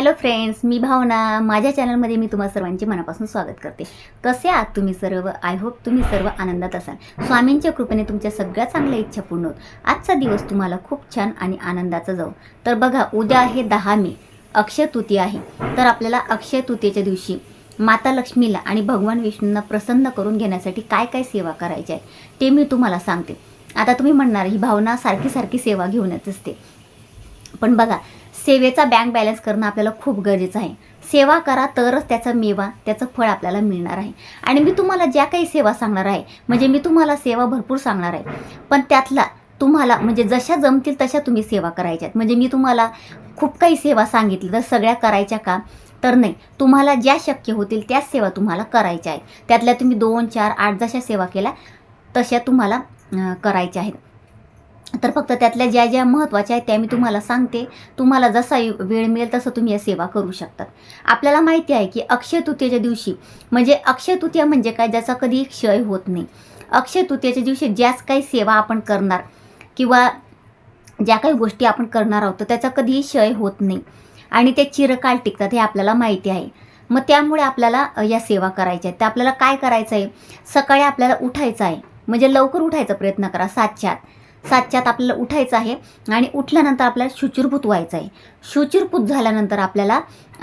Hello friends मी भावना. माझ्या चॅनलमध्ये मी तुम्हा सर्वांचे मनापासून स्वागत करते. कसे आहात तुम्ही सर्व? आय होप तुम्ही सर्व आनंदात असाल. स्वामींच्या कृपेने तुमच्या सगळ्या चांगल्या इच्छा पूर्ण होत. आजचा दिवस तुम्हाला खूप छान आणि आनंदाचा जाऊ. तर बघा उद्या आहे दहा मे. अक्षय आहे. तर आपल्याला अक्षयतृतीच्या दिवशी माता लक्ष्मीला आणि भगवान विष्णूंना प्रसन्न करून घेण्यासाठी काय काय सेवा करायची आहे ते मी तुम्हाला सांगते. आता तुम्ही म्हणणार ही भावना सारखी सारखी सेवा घेऊनच असते. पण बघा सेवेचा बँक बॅलन्स करणं आपल्याला खूप गरजेचं आहे. सेवा करा तरच त्याचा मेवा त्याचं फळ आपल्याला मिळणार आहे. आणि मी तुम्हाला ज्या काही सेवा सांगणार आहे म्हणजे मी तुम्हाला सेवा भरपूर सांगणार आहे पण त्यातला तुम्हाला म्हणजे जशा जमतील तशा तुम्ही सेवा करायच्यात. म्हणजे मी तुम्हाला खूप काही सेवा सांगितली तर सगळ्या करायच्या का? तर नाही तुम्हाला ज्या शक्य होतील त्याच सेवा तुम्हाला करायच्या आहेत. त्यातल्या तुम्ही दोन चार आठ जशा सेवा केल्या तशा तुम्हाला करायच्या आहेत. तर फक्त त्यातल्या ज्या ज्या महत्त्वाच्या आहेत त्या मी तुम्हाला सांगते. तुम्हाला जसा वेळ मिळेल तसं तुम्ही या सेवा करू शकतात. आपल्याला माहिती आहे की अक्षय तृतीयेच्या दिवशी म्हणजे अक्षय तृतीया म्हणजे काय? ज्याचा कधी क्षय होत नाही. अक्षय तृतीयेच्या दिवशी ज्याच काही सेवा आपण करणार किंवा ज्या काही गोष्टी आपण करणार आहोत त्याचा कधीही क्षय होत नाही. आणि ते चिरकाल टिकतात हे आपल्याला माहिती आहे. मग त्यामुळे आपल्याला या सेवा करायच्या आहेत. तर आपल्याला काय करायचं आहे सकाळी आपल्याला उठायचं आहे. म्हणजे लवकर उठायचा प्रयत्न करा सातच्या आत. सातच्यात आपल्याला उठायचं आहे आणि उठल्यानंतर आपल्याला शुचिरभूत व्हायचं आहे. शुचिरभूत झाल्यानंतर आपल्याला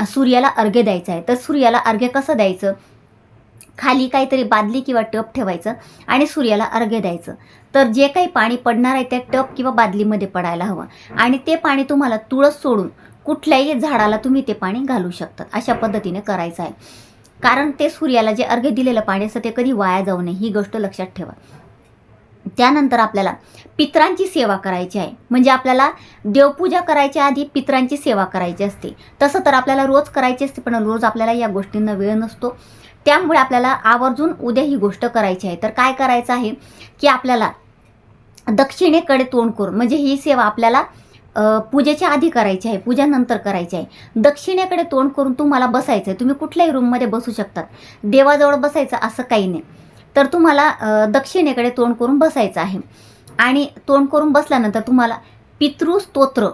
सूर्याला अर्घ्य द्यायचं आहे. तर सूर्याला अर्घ्य कसं द्यायचं? खाली काहीतरी बादली किंवा टप ठेवायचं आणि सूर्याला अर्घ्य द्यायचं. तर जे काही पाणी पडणार आहे त्या टप किंवा बादलीमध्ये पडायला हवं. आणि ते पाणी तुम्हाला तुळस सोडून कुठल्याही झाडाला तुम्ही ते पाणी घालू शकतात अशा पद्धतीने करायचं आहे. कारण ते सूर्याला जे अर्घ्य दिलेलं पाणी असतं ते कधी वाया जाऊ नये. ही गोष्ट लक्षात ठेवा. त्यानंतर आपल्याला पित्रांची सेवा करायची आहे. म्हणजे आपल्याला देवपूजा करायच्या आधी पित्रांची सेवा करायची असते. तसं तर आपल्याला रोज करायची असते पण रोज आपल्याला या गोष्टींना वेळ नसतो. त्यामुळे आपल्याला आवर्जून उद्या ही गोष्ट करायची आहे. तर काय करायचं आहे की आपल्याला दक्षिणेकडे तोंड करून म्हणजे ही सेवा आपल्याला पूजेच्या आधी करायची आहे पूजानंतर करायची आहे. दक्षिणेकडे तोंड करून तुम्हाला बसायचं आहे तुम्ही कुठल्याही रूममध्ये बसू शकतात. देवाजवळ बसायचं असं काही नाही. तर तुम्हाला दक्षिणेकडे तोंड करून बसायचं आहे. आणि तोंड करून बसल्यानंतर तुम्हाला पितृस्तोत्र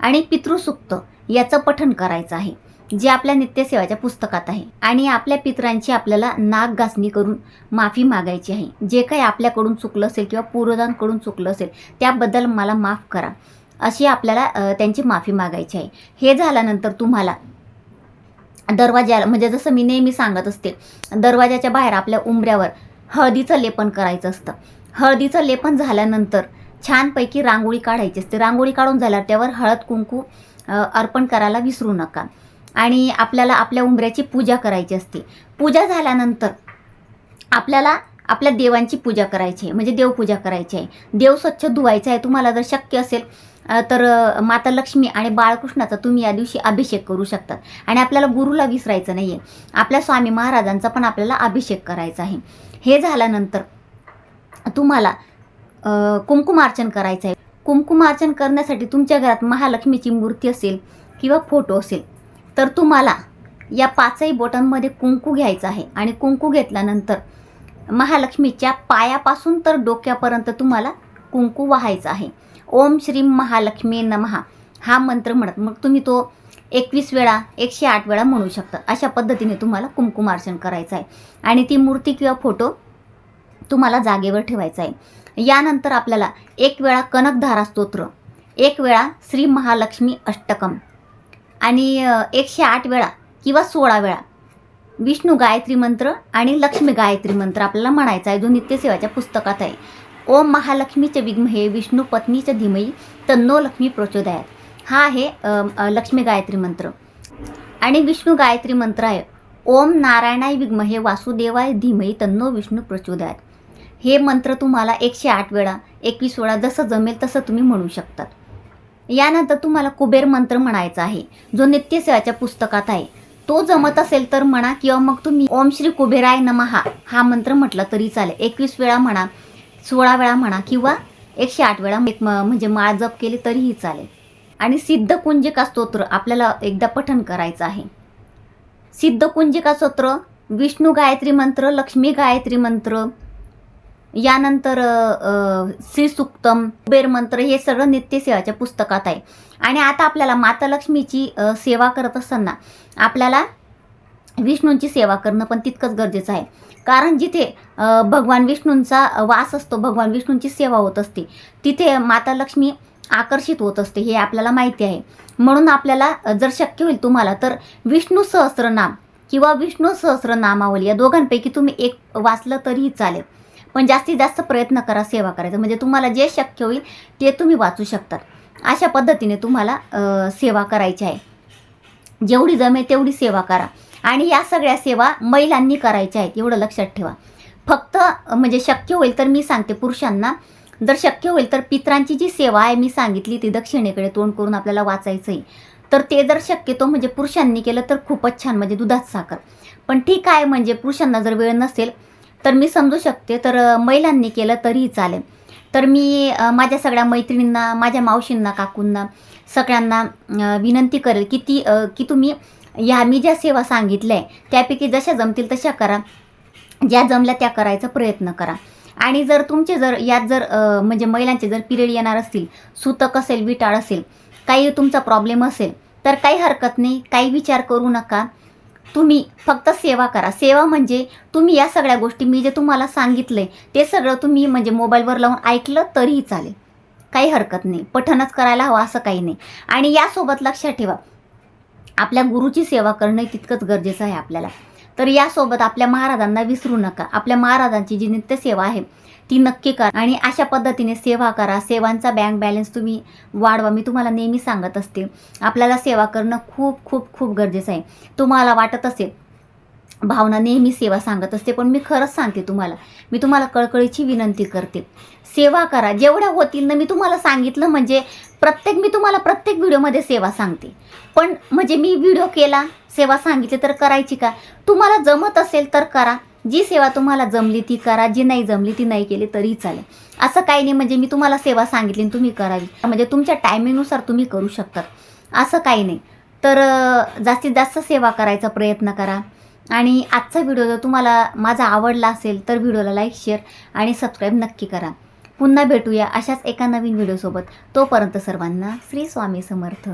आणि पितृसुक्त याचं पठण करायचं आहे जे आपल्या नित्यसेवाच्या पुस्तकात आहे. आणि आपल्या पितरांची आपल्याला नाक घासणी करून माफी मागायची आहे. जे काही आपल्याकडून चुकलं असेल किंवा पूर्वजांकडून चुकलं असेल त्याबद्दल मला माफ करा. अशी आपल्याला त्यांची माफी मागायची आहे. हे झाल्यानंतर तुम्हाला दरवाज्याला म्हणजे जसं मी नेहमी सांगत असते दरवाजाच्या बाहेर आपल्या उंबऱ्यावर हळदीचं लेपन करायचं असतं. हळदीचं लेपन झाल्यानंतर छानपैकी रांगोळी काढायची असते. रांगोळी काढून झाल्यावर त्यावर हळद कुंकू अर्पण करायला विसरू नका. आणि आपल्याला आपल्या उंबऱ्याची पूजा करायची असते. पूजा झाल्यानंतर आपल्याला आपल्या देवांची पूजा करायची आहे म्हणजे देवपूजा करायची आहे. देव स्वच्छ धुवायचा आहे तुम्हाला जर शक्य असेल तर माता लक्ष्मी आणि बाळकृष्णाचा तुम्ही या दिवशी अभिषेक करू शकतात. आणि आपल्याला गुरुला विसरायचं नाही आहे आपल्या स्वामी महाराजांचा पण आपल्याला अभिषेक करायचा आहे. हे झाल्यानंतर तुम्हाला कुंकुमार्चन करायचं आहे कुंकुमार्चन करण्यासाठी तुमच्या घरात महालक्ष्मीची मूर्ती असेल किंवा फोटो असेल तर तुम्हाला या पाचही बोटांमध्ये कुंकू घ्यायचं आहे. आणि कुंकू घेतल्यानंतर महालक्ष्मीच्या पायापासून तर डोक्यापर्यंत तुम्हाला कुंकू वाहायचं आहे. ओम श्री महालक्ष्मी नमहा हा मंत्र म्हणत मग तुम्ही तो एकवीस वेळा एकशे आठ वेळा म्हणू शकता. अशा पद्धतीने तुम्हाला कुंकुमार्चन करायचं आहे. आणि ती मूर्ती किंवा फोटो तुम्हाला जागेवर ठेवायचा आहे. यानंतर आपल्याला एक वेळा कनकधारा स्तोत्र एक वेळा श्री महालक्ष्मी अष्टकम आणि एकशे आठ वेळा किंवा सोळा वेळा विष्णू गायत्री मंत्र आणि लक्ष्मी गायत्री मंत्र आपल्याला म्हणायचा आहे जो नित्यसेवाच्या पुस्तकात आहे. ओम महालक्ष्मीचे विघ्महे विष्णू पत्नीचे धीमही तन्नो लक्ष्मी प्रचोदयात. हा आहे लक्ष्मी गायत्री मंत्र. आणि विष्णू गायत्री मंत्र आहे ओम नारायणाय विघ्महे वासुदेवाय धीमही तन्नो विष्णू प्रचोदयात. हे मंत्र तुम्हाला एकशे आठ वेळा एकवीस वेळा जसं जमेल तसं तुम्ही म्हणू शकतात. यानंतर तुम्हाला कुबेर मंत्र म्हणायचा आहे जो नित्यसेवाच्या पुस्तकात आहे. तो जमत असेल तर म्हणा किंवा मग तुम्ही ओम श्री कुबेराय नमहा हा मंत्र म्हटला तरी चालेल. एकवीस वेळा म्हणा सोळा वेळा म्हणा किंवा एकशे आठ वेळा एक म्हणजे माळ जप केली तरीही चालेल. आणि सिद्धकुंजिका स्तोत्र आपल्याला एकदा पठण करायचं आहे. सिद्धकुंजिका स्तोत्र विष्णू गायत्री मंत्र लक्ष्मी गायत्री मंत्र यानंतर अ, अ, श्रीसुक्तम हे सगळं नित्यसेवाच्या पुस्तकात आहे. आणि आता आपल्याला माता लक्ष्मीची सेवा करत असताना आपल्याला विष्णूंची सेवा करणं पण तितकंच गरजेचं आहे. कारण जिथे भगवान विष्णूंचा वास असतो भगवान विष्णूंची सेवा होत असते तिथे माता लक्ष्मी आकर्षित होत असते हे आपल्याला माहिती आहे. म्हणून आपल्याला जर शक्य होईल तुम्हाला तर विष्णू सहस्रनाम किंवा विष्णू सहस्रनामावली या दोघांपैकी तुम्ही एक वाचलं तरीही चालेल. पण जास्तीत जास्त प्रयत्न करा सेवा करायचा. म्हणजे तुम्हाला जे शक्य होईल ते तुम्ही वाचू शकतात. अशा पद्धतीने तुम्हाला सेवा करायची आहे. जेवढी जमेल तेवढी सेवा करा. आणि या सगळ्या सेवा महिलांनी करायच्या आहेत एवढं लक्षात ठेवा. फक्त म्हणजे शक्य होईल तर मी सांगते पुरुषांना जर शक्य होईल तर पित्रांची जी सेवा आहे मी सांगितली ती दक्षिणेकडे तोंड करून आपल्याला वाचायचं आहे तर ते जर शक्यतो म्हणजे पुरुषांनी केलं तर खूपच छान म्हणजे दुधात साखर. पण ठीक आहे म्हणजे पुरुषांना जर वेळ नसेल तर मी समजू शकते. तर महिलांनी केलं तरीही चालेल. तर मी माझ्या सगळ्या मैत्रिणींना माझ्या मावशींना काकूंना सगळ्यांना विनंती करेल की ती की तुम्ही ह्या मी ज्या सेवा सांगितल्या आहे त्यापैकी जशा जमतील तशा करा. ज्या जमल्या त्या करायचा प्रयत्न करा. आणि जर तुमचे जर यात जर म्हणजे महिलांचे जर पिरियड येणार असतील सूतक असेल विटाळ असेल काही तुमचा प्रॉब्लेम असेल तर काही हरकत नाही काही विचार करू नका. तुम्ही फक्त सेवा करा. सेवा म्हणजे तुम्ही या सगळ्या गोष्टी मी जे तुम्हाला सांगितलंय ते सगळं तुम्ही म्हणजे मोबाईलवर लावून ऐकलं तरीही चालेल. काही हरकत नाही. पठणच करायला हवं असं काही नाही. आणि यासोबत लक्षात ठेवा आपल्या गुरुची सेवा करणं तितकंच गरजेचं आहे आपल्याला. तर यासोबत आपल्या महाराजांना विसरू नका. आपल्या महाराजांची जी नित्यसेवा आहे ती नक्की करा आणि अशा पद्धतीने सेवा करा. सेवांचा बँक बॅलन्स तुम्ही वाढवा. मी तुम्हाला नेहमी सांगत असते आपल्याला सेवा करणं खूप खूप खूप गरजेचं आहे. तुम्हाला वाटत असेल भावना नेहमी सेवा सांगत असते पण मी खरंच सांगते तुम्हाला. मी तुम्हाला कळकळीची विनंती करते. सेवा करा. जेवढ्या होतील ना मी तुम्हाला सांगितलं म्हणजे प्रत्येक मी तुम्हाला प्रत्येक व्हिडिओमध्ये सेवा सांगते. पण म्हणजे मी व्हिडिओ केला सेवा सांगितली तर करायची का? तुम्हाला जमत असेल तर करा. जी सेवा तुम्हाला जमली ती करा. जी नाही जमली ती नाही केली तरी चालेल. असं काही नाही म्हणजे मी तुम्हाला सेवा सांगितली आणि तुम्ही करावी. म्हणजे तुमच्या टायमिंगनुसार तुम्ही करू शकतात असं काही नाही. तर जास्तीत जास्त सेवा करायचा प्रयत्न करा. आणि आजचा व्हिडिओ जर तुम्हाला माझा आवडला असेल तर व्हिडिओला लाईक शेअर आणि सबस्क्राईब नक्की करा. पुन्हा भेटूया अशाच एका नवीन व्हिडिओसोबत तोपर्यंत सर्वांना श्री स्वामी समर्थ.